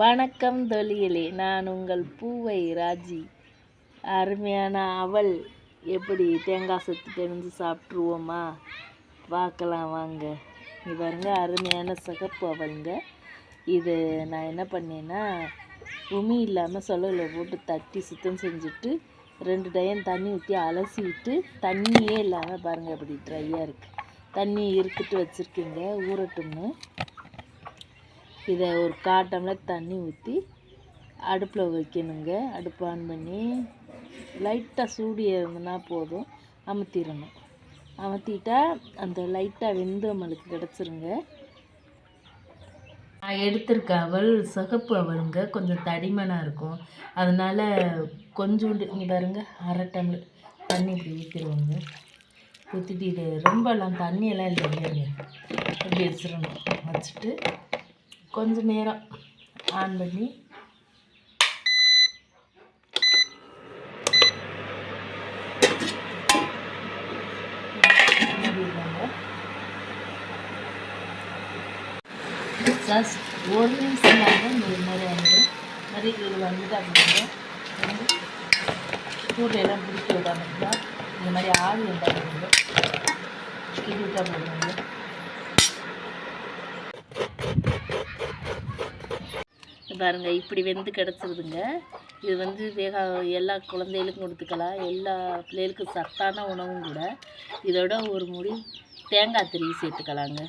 வணக்கம் தொழிலே நான் உங்கள் பூவை ராஜி. அருமையான அவல் எப்படி தேங்காய் சத்து தெரிஞ்சு சாப்பிட்ருவோமா பார்க்கலாம் வாங்க. இது பாருங்க அருமையான சிகப்பு அவலுங்க. இது நான் என்ன பண்ணேன்னா உமி இல்லாமல் சொலவில் போட்டு தட்டி சுத்தம் செஞ்சுட்டு ரெண்டு டயம் தண்ணி ஊற்றி அலசி விட்டு தண்ணியே இல்லாமல் பாருங்கள் அப்படி ட்ரையாக இருக்குது தண்ணி இருத்துட்டு வச்சுருக்கீங்க ஊறட்டும்னு. இதை ஒரு கால் டம்ளர் தண்ணி ஊற்றி அடுப்பில் வைக்கணுங்க. அடுப்பு ஆன் பண்ணி லைட்டாக சூடு இருந்ததுன்னா போதும். அமுத்திடணும். அமுத்திட்டா அந்த லைட்டாக வெந்து நம்மளுக்கு கிடச்சிருங்க. நான் எடுத்திருக்க அவள் சிகப்பு அவளுங்க கொஞ்சம் தடிமனாக இருக்கும். அதனால் கொஞ்சோண்டு இங்கே பாருங்க அரை டம்ளர் தண்ணி இப்படி ஊற்றிடுவோங்க ஊற்றிட்டு இது ரொம்பலாம் தண்ணியெல்லாம் இல்லைங்க. அப்படி வச்சிடணும் வச்சுட்டு கொஞ்சம் நேரம் ஆன் பண்ணி ஜஸ்ட் ஒரு நிமிஷம் தாங்க இந்த மாதிரி வந்துடும் மாதிரி இது வந்துட்டு அப்படின்னா வந்து சூடு பிடிக்க இந்த மாதிரி ஆவி உண்டாங்க இது விட்டா போடுவாங்க பாருங்கள் இப்படி வெந்து கிடச்சிருதுங்க. இது வந்து வேக எல்லா குழந்தைகளுக்கும் கொடுத்துக்கலாம். எல்லா பிள்ளைகளுக்கும் சத்தான உணவும் கூட. இதோட ஒரு முடி தேங்காய் திருவி சேர்த்துக்கலாங்க.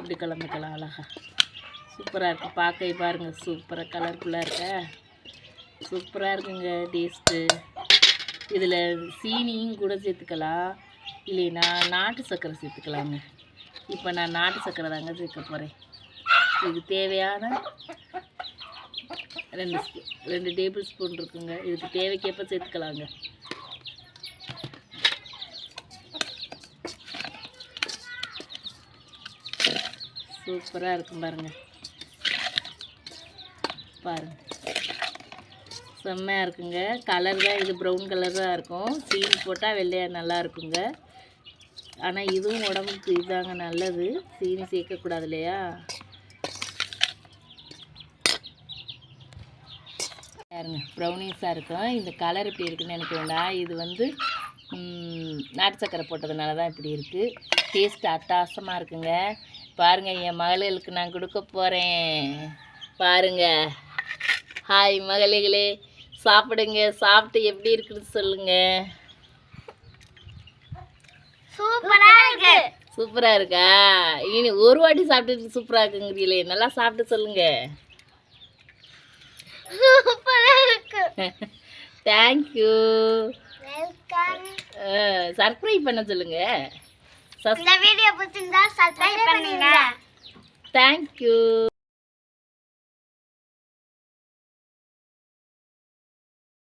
இப்படி கலந்துக்கலாம் அழகா. சூப்பராக இருக்குது பார்க்க பாருங்கள் சூப்பராக கலர்ஃபுல்லாக இருக்க? சூப்பராக இருக்குங்க டேஸ்ட்டு இதில் சீனியும் கூட சேர்த்துக்கலாம். இல்லைன்னா நாட்டு சர்க்கரை சேர்த்துக்கலாங்க. இப்போ நான் நாட்டு சர்க்கரை தாங்க சேர்க்க போகிறேன் இதுக்கு தேவையான ரெண்டு ஸ்பூ ரெண்டு டேபிள் ஸ்பூன் இருக்குங்க. இதுக்கு தேவைக்கேற்ப சேர்த்துக்கலாங்க. சூப்பராக இருக்கும் பாருங்கள் பாருங்கள் செம்மையாக இருக்குங்க. கலர் தான் இது ப்ரௌன் கலர் தான் இருக்கும். சீனி போட்டால் வெள்ளையாக நல்லா இருக்குங்க. ஆனால் இதுவும் உடம்புக்கு இதாங்க நல்லது. சீனி சேர்க்கக்கூடாது இல்லையா? பாருங்க ப்ரௌனிஸாக இருக்கும். இந்த கலர் இப்படி இருக்குன்னு நினைக்க வேண்டாம். இது வந்து நாட்டு சக்கரை போட்டதுனால தான் இப்படி இருக்குது டேஸ்ட் அட்டாசமாக இருக்குங்க. பாருங்கள் என் மகளுக்கு நான் கொடுக்க போகிறேன் பாருங்கள் ஹாய் மகளிகளே சாப்பிடுங்க சாப்பிட்டு எப்படி இருக்குன்னு சொல்லுங்கள் சூப்பரா இருக்கு. சூப்பராக இருக்கா? இனி ஒரு வாட்டி சாப்பிட்டுட்டு சூப்பராக இருக்குங்கிறீங்களே நல்லா சாப்பிட்டு சொல்லுங்க. சூப்பரா இருக்கு. தேங்க்யூ வெல்கம் சர்ப்ரைஸ் பண்ண சொல்லுங்க. இந்த வீடியோ பிடிச்சிருந்தா சப்ஸ்கிரைப் பண்ணுங்க. தேங்க்யூ